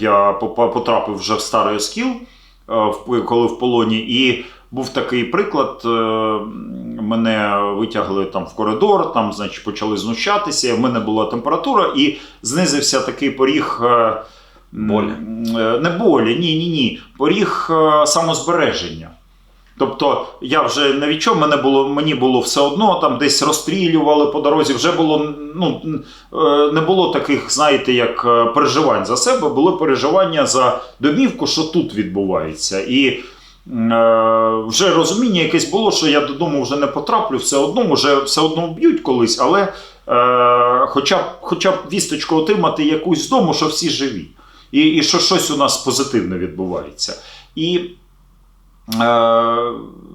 Я потрапив вже в старий оскіл, е, коли в полоні, і був такий приклад. е, Мене витягли там в коридор, там, значить, почали знущатися. В мене була температура, і знизився такий поріг. е, Болі. Не болі, ні, ні, ні. Поріг самозбереження. Тобто я вже не відчув, мене було, мені було все одно, там десь розстрілювали по дорозі. Вже було ну, е, не було таких, знаєте, як е, переживань за себе, були переживання за домівку, що тут відбувається. І е, вже розуміння якесь було, що я додому вже не потраплю, все одно, вже все одно вб'ють колись, але е, хоча, б, хоча б вісточку отримати якусь з дому, що всі живі. І, і що щось у нас позитивне відбувається. І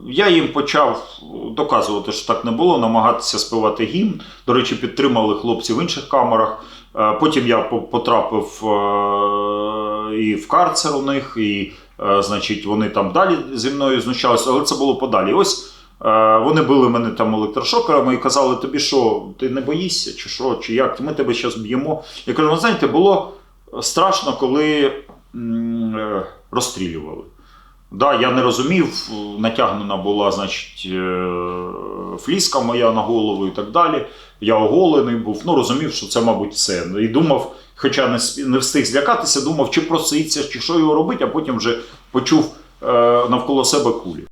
я їм почав доказувати, що так не було, намагатися співати гімн. До речі, підтримали хлопці в інших камерах. Е, Потім я потрапив е, і в карцер у них, і е, значить, вони там далі зі мною знущалися, але це було подалі. Ось е, вони били мене там електрошокерами і казали: тобі що, ти не боїшся, чи що, чи як? Ми тебе зараз б'ємо. Я кажу, ну знаєте, було страшно, коли е, розстрілювали. Да, я не розумів, натягнена була, значить, е, фліска моя на голову і так далі. Я оголений був, ну розумів, що це, мабуть, все. І думав, хоча не, не встиг злякатися, думав, чи проситься, чи що його робити, а потім вже почув е, навколо себе кулі.